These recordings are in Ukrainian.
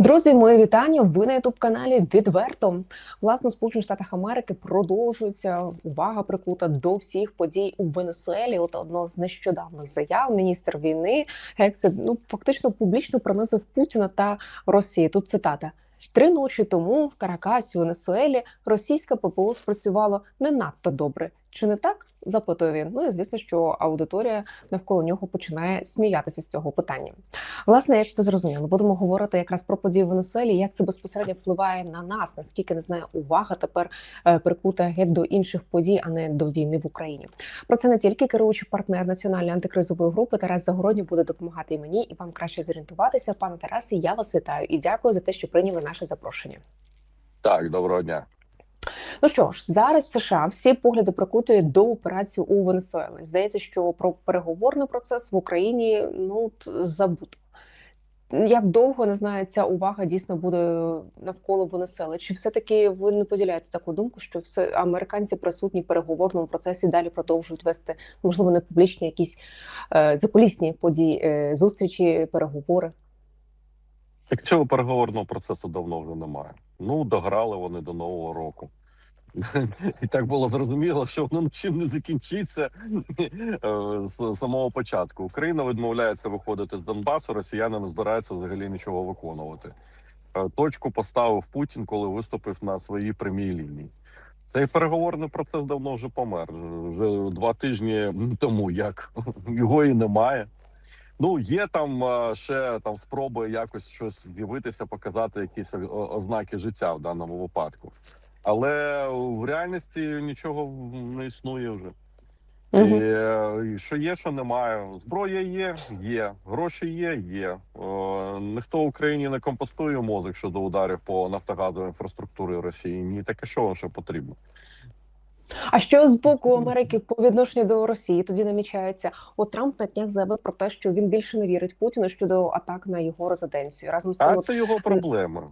Друзі, мої вітання. Ви на ютуб каналі відверто. Власне, Сполучених Штатах Америки продовжується увага прикута до всіх подій у Венесуелі. От одно з нещодавних заяв міністр війни Гексе ну фактично публічно пронизив Путіна та Росію. Тут цитата. Три ночі тому в Каракасі, Венесуелі, російська ППО спрацювало не надто добре. Чи не так? запитує він. Ну і звісно, що аудиторія навколо нього починає сміятися з цього питання. Власне, як ви зрозуміли, будемо говорити якраз про події в Венесуелі, як це безпосередньо впливає на нас, наскільки не знаю, увага тепер е, прикута геть до інших подій, а не до війни в Україні. Про це не тільки керуючий партнер національної антикризової групи Тарас Загородній буде допомагати і мені, і вам краще зорієнтуватися. Пане Тарасе, я вас вітаю і дякую за те, що прийняли наше запрошення. Так, доброго дня. Ну що ж, зараз в США всі погляди прикутують до операції у Венесуелі. Здається, що про переговорний процес в Україні ну забуто. Як довго не знаю, ця увага дійсно буде навколо Венесуели? Чи все-таки ви не поділяєте таку думку, що все американці присутні в переговорному процесі далі продовжують вести можливо не публічні якісь е, закулісні події, е, зустрічі, переговори? Так цього переговорного процесу давно вже немає. Ну, дограли вони до нового року. І так було зрозуміло, що воно нічим не закінчиться е, з самого початку. Україна відмовляється виходити з Донбасу, росіяни не збираються взагалі нічого виконувати. Е, точку поставив Путін, коли виступив на своїй прямій лінії. Цей переговорний процес давно вже помер. Вже два тижні тому, як його і немає. Ну, є там ще там спроби якось щось з'явитися, показати якісь ознаки життя в даному випадку, але в реальності нічого не існує вже. Угу. І, і Що є, що немає. Зброя є, є, гроші є, є. О, ніхто в Україні не компостує мозок щодо ударів по нафтогазовій інфраструктурі Росії. Ні, таке що вам ще потрібно. А що з боку Америки по відношенню до Росії тоді намічається? От Трамп на днях заявив про те, що він більше не вірить Путіну щодо атак на його резиденцію. Разом з тим, а це його проблема.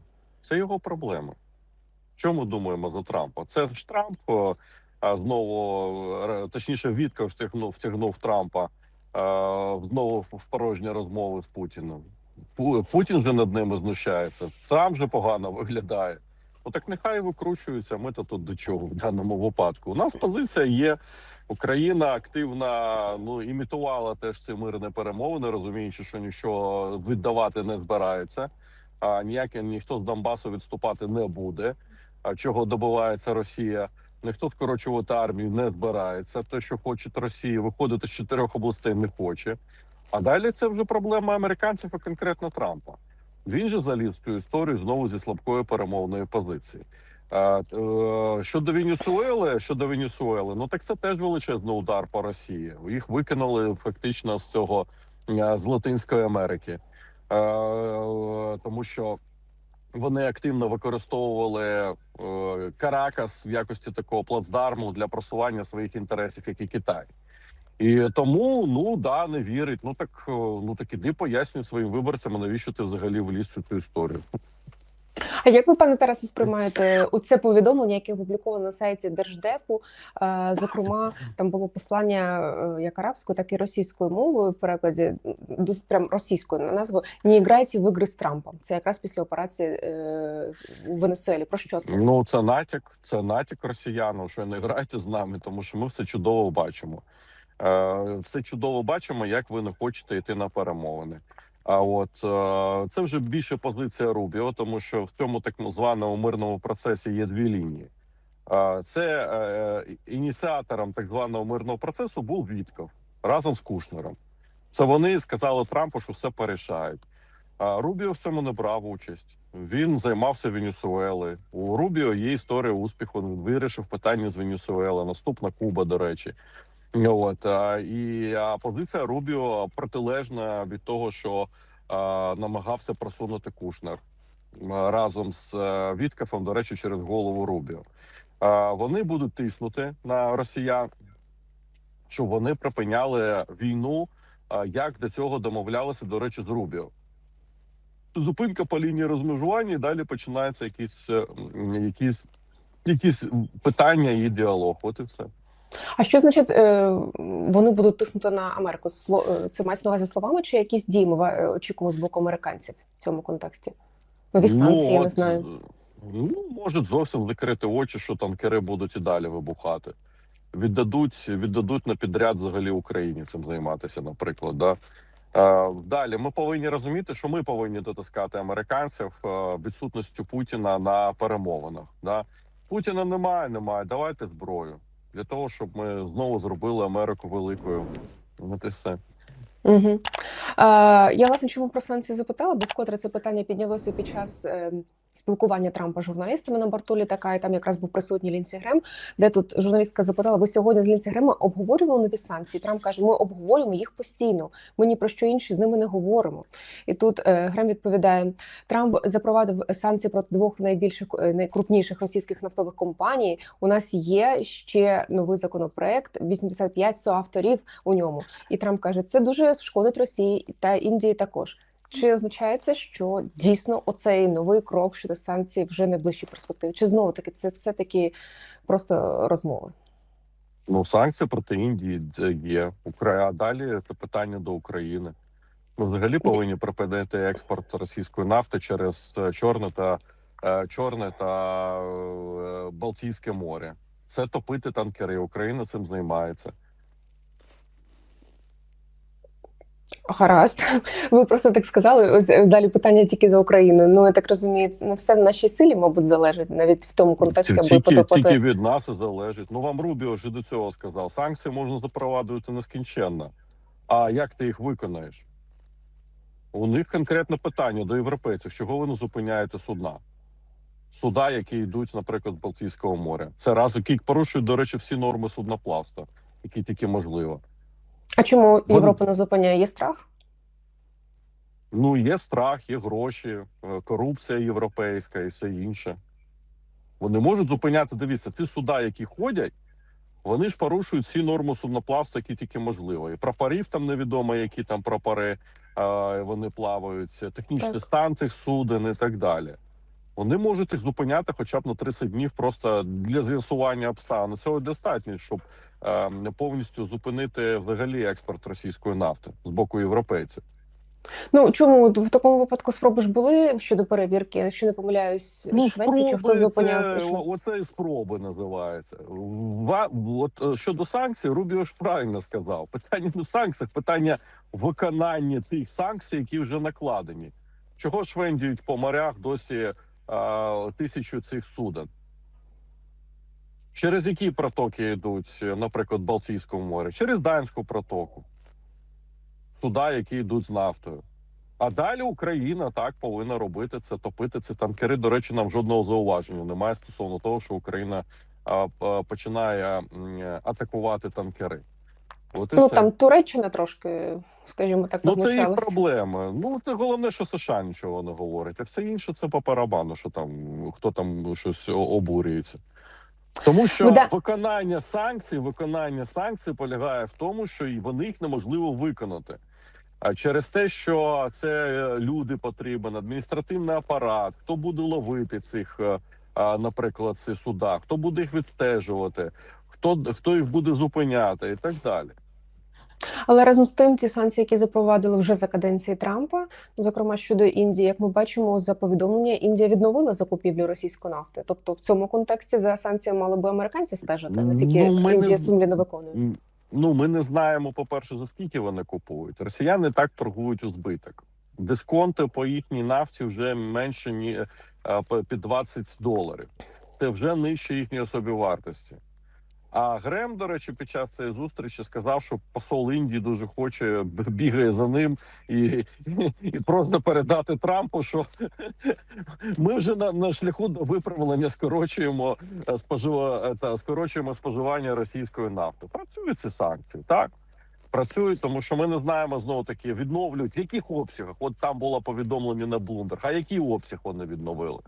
Це його проблема. Чому думаємо за Трампа? Це ж Трамп а, знову точніше, Вітка втягнув втягнув Трампа знову в порожні розмови з Путіним. Путін вже над ними знущається. Трамп же погано виглядає. Ну так нехай викручуються. Ми то тут до чого в даному випадку. У нас позиція є. Україна активно ну імітувала теж ці мирні перемовини, розуміючи, що нічого віддавати не збирається. А ніяке ніхто з Донбасу відступати не буде. А чого добивається Росія? Ніхто скорочувати армію не збирається. Те, що хоче Росія, виходити з чотирьох областей, не хоче. А далі це вже проблема американців і конкретно Трампа. Він же заліз в цю історію знову зі слабкої перемовної позиції. Е, щодо Венесуели, щодо Венесуели, ну так це теж величезний удар по Росії. Їх викинули фактично з цього з Латинської Америки, е, тому що вони активно використовували е, Каракас в якості такого плацдарму для просування своїх інтересів, як і Китай. І тому ну да не вірить. Ну так ну так іди пояснюй своїм виборцям, навіщо ти взагалі вліз в цю історію. А як ви, пане Тарасе, сприймаєте у це повідомлення, яке опубліковано на сайті Держдепу? Зокрема, там було послання як арабською, так і російською мовою в перекладі прям російською на назву «Не грайте в ігри з Трампом. Це якраз після операції е, у Венесуелі. Про що це? Ну це натяк, це натяк росіянам, що не грайте з нами, тому що ми все чудово бачимо. Е, все чудово бачимо, як ви не хочете йти на перемовини. А от е, це вже більше позиція Рубіо, тому що в цьому так званому мирному процесі є дві лінії. Це е, ініціатором так званого мирного процесу був Вітков разом з Кушнером. Це вони сказали Трампу, що все порішають. Рубіо в цьому не брав участь. Він займався Венесуелою. У Рубіо є історія успіху. Він вирішив питання з Венесуели. Наступна Куба, до речі. От і позиція Рубіо протилежна від того, що намагався просунути Кушнер разом з е, Віткафом, до речі, через голову Рубіо. Вони будуть тиснути на росіян, щоб вони припиняли війну, як до цього домовлялися, до речі, з Рубіо. Зупинка по лінії розмежування, і далі починається якісь, якісь, якісь питання і діалог. От і все. А що значить е, вони будуть тиснути на Америку? Е, це мається на увазі словами, чи якісь дії ми е, очікуємо з боку американців в цьому контексті? Нові санкції, я не знаю. Ну, можуть зовсім закрити очі, що танкери будуть і далі вибухати. Віддадуть, віддадуть на підряд взагалі Україні цим займатися, наприклад. Да? Далі ми повинні розуміти, що ми повинні дотискати американців відсутністю Путіна на перемовинах. Да? Путіна немає, немає. Давайте зброю для того, щоб ми знову зробили Америку великою. От і все. Угу. Е, я власне чому про санкції запитала, бо вкотре це питання піднялося під час е, спілкування Трампа з журналістами на борту літака, і там якраз був присутній Лінсі Грем, де тут журналістка запитала: ви сьогодні з Лінсі Грема обговорювали нові санкції? Трамп каже: ми обговорюємо їх постійно. Ми ні про що інше з ними не говоримо. І тут е, Грем відповідає: Трамп запровадив санкції проти двох найбільших е, найкрупніших російських нафтових компаній. У нас є ще новий законопроект, 85 соавторів у ньому. І Трамп каже, це дуже шкодить Росії та Індії також. Чи означає це, що дійсно оцей новий крок щодо санкцій вже не в ближчій перспективі? Чи знову таки це все таки просто розмови? Ну, санкції проти Індії є. Укра... А далі це питання до України. Ми взагалі повинні припинити експорт російської нафти через е, Чорне та е, Чорне та е, Балтійське море. Це топити танкери. Україна цим займається. Гаразд, ви просто так сказали. Ось е, далі питання тільки за Україну. Ну я так розумію, це не все в нашій силі, мабуть, залежить навіть в тому контексті, аби тільки, тільки від нас залежить. Ну вам Рубіо і до цього сказав. Санкції можна запроваджувати нескінченно. А як ти їх виконаєш? У них конкретне питання до європейців: чого ви не зупиняєте судна? Суда, які йдуть, наприклад, з Балтійського моря. Це раз, які порушують, до речі, всі норми судноплавства, які тільки можливо. А чому Європа не зупиняє? Є страх? Ну, є страх, є гроші, е, корупція європейська і все інше. Вони можуть зупиняти. Дивіться, ці суда, які ходять, вони ж порушують всі норми судноплавства, які тільки можливо. І прапорів там невідомо, які там прапори е, вони плавають, технічний Так. стан цих суден і так далі. Вони можуть їх зупиняти хоча б на 30 днів просто для з'ясування обставин. Цього достатньо, щоб е, повністю зупинити взагалі експорт російської нафти з боку європейців. Ну чому в такому випадку спроби ж були щодо перевірки? Якщо не помиляюсь, Швеція чи хто Ну, зупиняв? Це, оце і спроби називається. Ва- От е, щодо санкцій, Рубіо ж правильно сказав. Питання не в санкціях, питання виконання тих санкцій, які вже накладені. Чого швендюють по морях досі тисячу цих суден? Через які протоки йдуть, наприклад, Балтійському морі? Через Данську протоку. Суда, які йдуть з нафтою. А далі Україна так повинна робити це, топити ці танкери. До речі, нам жодного зауваження немає стосовно того, що Україна починає атакувати танкери. От і Ну все. там Туреччина трошки, скажімо так, ну це їх возмущалася. проблеми. Ну це головне, що США нічого не говорить, а все інше це по барабану, що там хто там щось о- обурюється. Тому що Ну, да. виконання санкцій, виконання санкцій полягає в тому, що і вони їх неможливо виконати. А через те, що це е, люди потрібен, адміністративний апарат, хто буде ловити цих, е, а, наприклад, ці суда, хто буде їх відстежувати, хто хто їх буде зупиняти, і так далі. Але разом з тим, ті санкції, які запровадили вже за каденції Трампа, зокрема щодо Індії, як ми бачимо, за повідомлення Індія відновила закупівлю російської нафти. Тобто, в цьому контексті за санкціями мали би американці стежити, наскільки Ну, ми не Індія з- сумлінно виконує. Ну, ми не знаємо, по-перше, за скільки вони купують. Росіяни так торгують у збиток. Дисконти по їхній нафті вже менше ні е, по- під 20 доларів. Це вже нижче їхньої собівартості. А Грем, до речі, під час цієї зустрічі сказав, що посол Індії дуже хоче бігає за ним і, і просто передати Трампу, що ми вже на, на шляху до виправлення скорочуємо е, спожива та скорочуємо споживання російської нафти. Працюють ці санкції, так працюють, тому що ми не знаємо знову таки відновлюють в яких обсягах. От там було повідомлення на Bloomberg, А який обсяг вони відновили?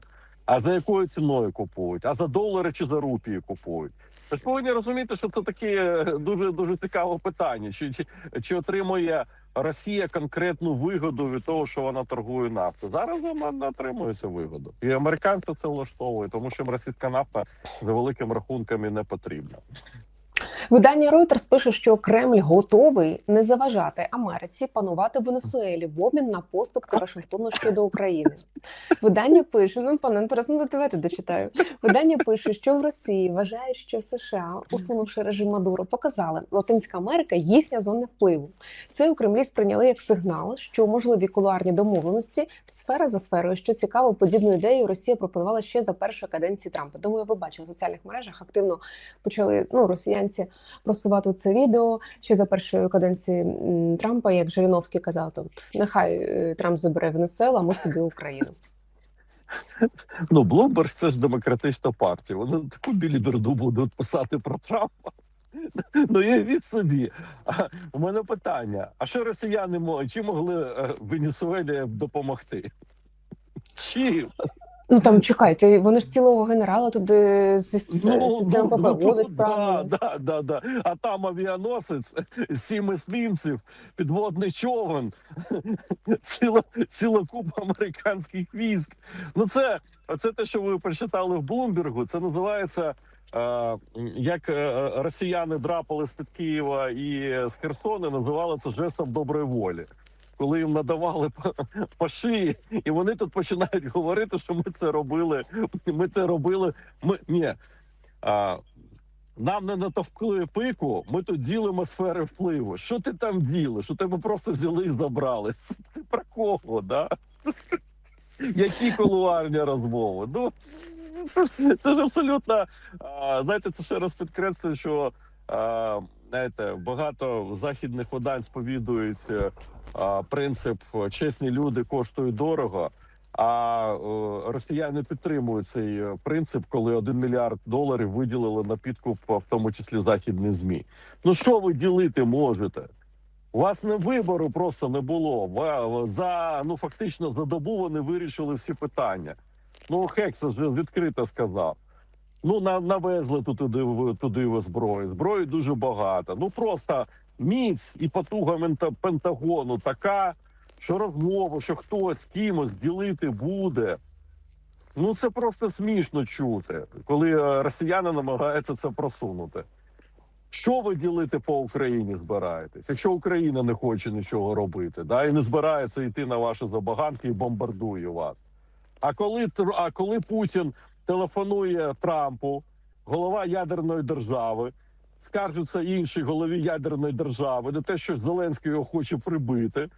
А за якою ціною купують? А за долари чи за рупії купують? Ви ж повинні розуміти, що це таке е, дуже дуже цікаве питання. Чи, чи, чи отримує Росія конкретну вигоду від того, що вона торгує нафтою? Зараз вона не отримує цю вигоду, і американці це влаштовує, тому що російська нафта за великим рахунками не потрібна. Видання Reuters пише, що Кремль готовий не заважати Америці панувати Венесуелі в обмін на поступки Вашингтону щодо України. Видання пише: ну пане Антонес, ну давайте дочитаю. Видання пише, що в Росії вважають, що США, усунувши режим Мадуро, показали Латинська Америка їхня зона впливу. Це у Кремлі сприйняли як сигнал, що можливі кулуарні домовленості сфера за сферою. Що цікаво, подібну ідею Росія пропонувала ще за першої каденції Трампа. Думаю, ви бачили в соціальних мережах активно почали ну росіянці просувати це відео ще за першої каденції Трампа, як Жириновський казав, то от нехай е, Трамп забере Венесуелу, а ми собі Україну. Ну, Блумберг це ж демократична партія. Вони таку біліберду будуть писати про Трампа. Ну, уявіть собі. А, у мене питання: а що росіяни чи могли е, Венесуелі допомогти? Чим? Ну там чекайте, вони ж цілого генерала туди з, з системи ППО ну, відправили. да, да, да, да. А там авіаносець, сім есмінців, підводний човен, ціла, ціла купа американських військ. Ну, це, це те, що ви прочитали в Блумбергу. Це називається. е, Як росіяни драпали з під Києва і з Херсона, називали це жестом доброї волі, коли їм надавали по, шиї, і вони тут починають говорити, що ми це робили. Ми це робили. Ми ні. А, нам не натовкли пику, ми тут ділимо сфери впливу. Що ти там ділиш? Що тебе просто взяли і забрали? Ти про кого, да? Які кулуарні розмови? Ну це ж абсолютно а, знаєте, це ще раз підкреслює, що а, знаєте, багато західних видань сповідують е, принцип чесні люди коштують дорого. А е, росіяни підтримують цей е, принцип, коли 1 мільярд доларів виділили на підкуп, в тому числі західні змі. Ну що ви ділити можете? У вас не вибору просто не було. За ну фактично за добу вони вирішили всі питання. Ну Хекса ж відкрито сказав. Ну навезли туди, туди ви зброї. Зброї дуже багато. Ну просто міць і потуга Пентагону така, що розмову, що хтось з кимось ділити буде. Ну це просто смішно чути, коли е, росіяни намагаються це просунути. Що ви ділити по Україні збираєтесь? Якщо Україна не хоче нічого робити, да, і не збирається йти на ваші забаганки і бомбардує вас. А коли а коли Путін телефонує Трампу, голова ядерної держави, скаржиться іншій голові ядерної держави, на те, що Зеленський його хоче прибити.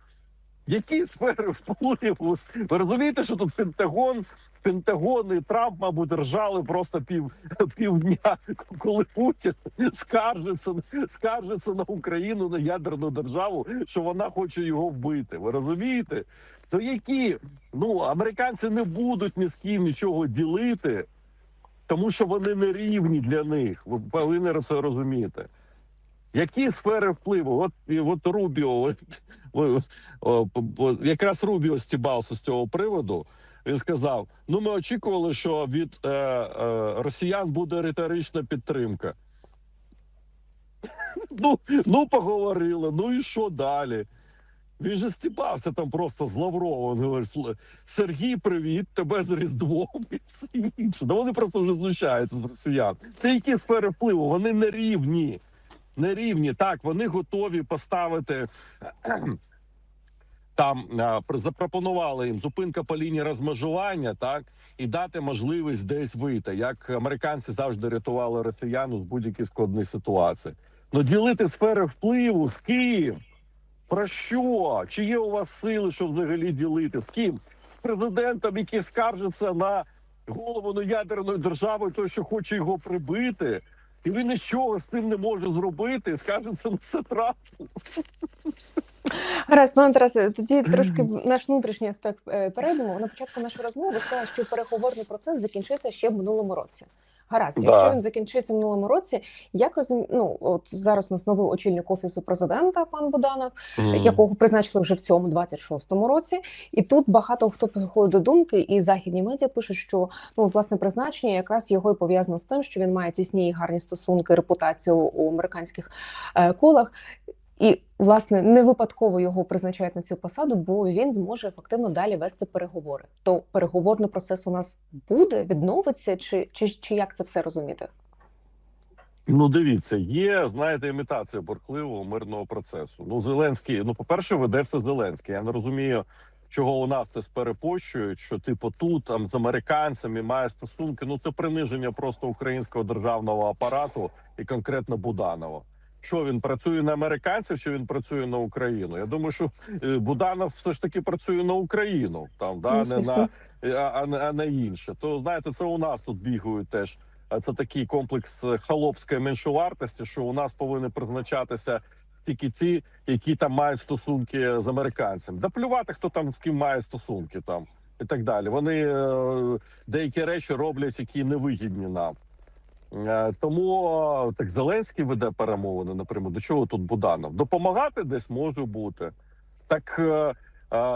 Які сфери впливу? Ви розумієте, що тут Пентагон, Пентагон і Трамп, мабуть, ржали просто пів півдня, коли Путін скаржиться, скаржиться на Україну на ядерну державу, що вона хоче його вбити. Ви розумієте? То які ну американці не будуть ні з ким нічого ділити, тому що вони не рівні для них. Ви повинні це розуміти. Які сфери впливу? От от Рубіо, якраз Рубіо стібався з цього приводу. Він сказав: ну, ми очікували, що від е, е, росіян буде риторична підтримка. Ну, ну, поговорили, ну і що далі? Він же стібався там просто з Лавровим. Він говорить, Сергій, привіт, тебе з Різдвом і все інше. Ну вони просто вже знущаються з росіян. Це які сфери впливу? Вони не рівні. Не рівні. Так, вони готові поставити. Там запропонували їм зупинка по лінії розмежування, так і дати можливість десь вийти, як американці завжди рятували росіян з будь-якої складної ситуації. Ну ділити сфери впливу з ким? Про що? Чи є у вас сили, що взагалі ділити? З ким? З президентом, який скаржиться на голову ну, ядерної держави, той, що хоче його прибити, і він нічого з цим не може зробити, скаржиться на це Трампу. Гаразд, пане Тарасе, тоді трошки наш внутрішній аспект е, перейдемо. На початку нашої розмови ви сказали, що переговорний процес закінчився ще в минулому році. Гаразд, Да. якщо він закінчився в минулому році, як розумію, ну от зараз у нас новий очільник офісу президента, пан Буданов, якого призначили вже в цьому 26-му році. І тут багато хто приходить до думки, і західні медіа пишуть, що ну власне призначення якраз його і пов'язано з тим, що він має тісні і гарні стосунки, репутацію у американських е, колах. І власне не випадково його призначають на цю посаду, бо він зможе ефективно далі вести переговори. То переговорний процес у нас буде відновиться, чи, чи, чи як це все розуміти? Ну, дивіться, є, знаєте, імітація бурхливого мирного процесу. Ну, Зеленський, ну, по-перше, веде все Зеленський. Я не розумію, чого у нас це перепощують, що типу тут там з американцями має стосунки. Ну, це приниження просто українського державного апарату і конкретно Буданова. Що він працює на американців, чи він працює на Україну? Я думаю, що е, Буданов все ж таки працює на Україну, там да Ну, не на а, а, не- а не інше. То знаєте, це у нас тут бігають теж. Це такий комплекс е, холопської меншовартості, що у нас повинні призначатися тільки ті, які там мають стосунки з американцями. Да плювати, хто там з ким має стосунки там і так далі. Вони е, деякі речі роблять, які невигідні нам. Е, Тому е, так Зеленський веде перемовини напряму. До чого тут Буданов? Допомагати десь може бути. Так е,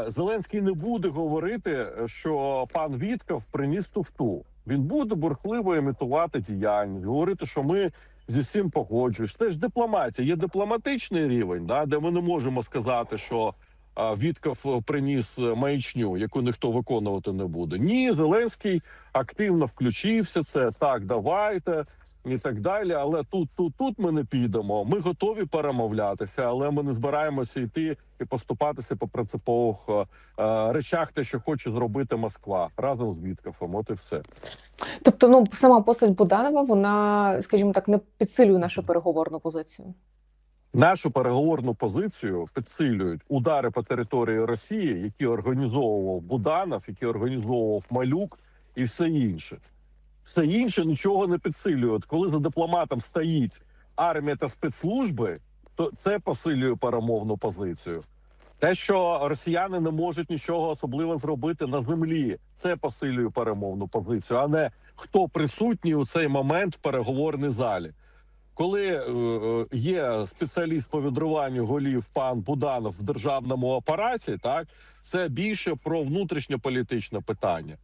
Зеленський не буде говорити, що пан Вітков приніс туфту. Він буде бурхливо імітувати діяльність, говорити, що ми зі всім погоджуємося. Це ж дипломатія. Є дипломатичний рівень, да, де ми не можемо сказати, що е, Вітков приніс маячню, яку ніхто виконувати не буде. Ні, Зеленський активно включився. Це так, давайте. І так далі, але тут, тут, тут ми не підемо. Ми готові перемовлятися, але ми не збираємося йти і поступатися по принципових е, е, речах, те, що хоче зробити Москва разом з Віткофом. От і все. Тобто, ну сама постать Буданова, вона, скажімо так, не підсилює нашу переговорну позицію. Нашу переговорну позицію підсилюють удари по території Росії, які організовував Буданов, які організовував Малюк, і все інше. Все інше нічого не підсилює. Коли за дипломатом стоїть армія та спецслужби, то це посилює перемовну позицію. Те, що росіяни не можуть нічого особливо зробити на землі, це посилює перемовну позицію, а не хто присутній у цей момент в переговорній залі. Коли е, е, є спеціаліст по відриванню голів пан Буданов в державному апараті, так це більше про внутрішньополітичне питання.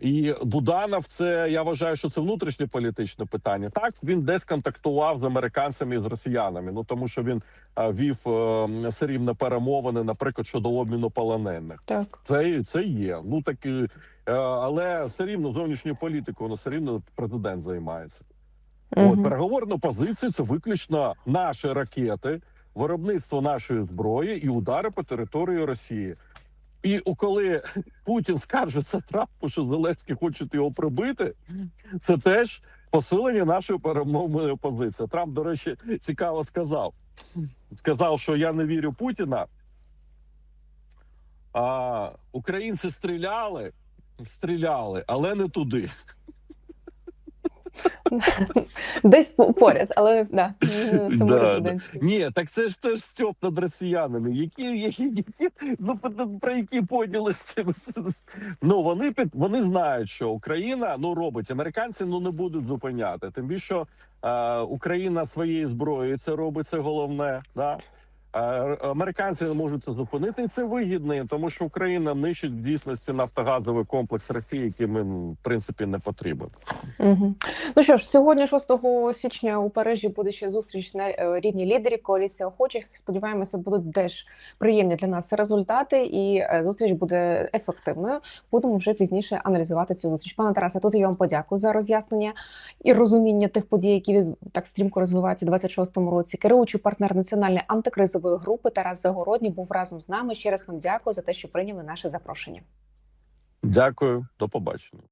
І Буданов, це я вважаю, що це внутрішньополітичне питання. Так він десь контактував з американцями і з росіянами. Ну тому що він е, вів е, все рівно перемовини, наприклад, щодо обміну полонених. Так. Це, це є. Ну так але все рівно зовнішньою політикою, воно все рівно президент займається. От Мгм. переговорна позиція це виключно наші ракети, виробництво нашої зброї і удари по території Росії. І коли Путін скаржиться Трампу, що Зеленський хоче його прибити, це теж посилення нашої перемовної позиції. Трамп, до речі, цікаво сказав. Сказав, що я не вірю Путіна. А українці стріляли, стріляли, але не туди. Десь по- поряд, але да, не на саму Да, резиденцію. Ні, так це ж теж стьоп над росіянами. Які, які, які ну про- про які поділи з цим? Ну вони під вони знають, що Україна ну робить американці, ну не будуть зупиняти. Тим більше що е, Україна своєю зброєю це робить це головне. Да? Е, американці не можуть це зупинити, і це вигідно, тому що Україна нищить в дійсності нафтогазовий комплекс Росії, який ми в принципі не потрібен. Угу. Ну що ж, сьогодні, 6 січня, у Парижі буде ще зустріч на е, рівні лідерів коаліції охочих. Сподіваємося, будуть теж приємні для нас результати, і е, зустріч буде ефективною. Будемо вже пізніше аналізувати цю зустріч. Пане Тарасе, тут я вам подякую за роз'яснення і розуміння тих подій, які так стрімко розвиваються у 26-му році. Керуючий партнер національної антикризової групи Тарас Загородній був разом з нами. Ще раз вам дякую за те, що прийняли наше запрошення. Дякую, до побачення.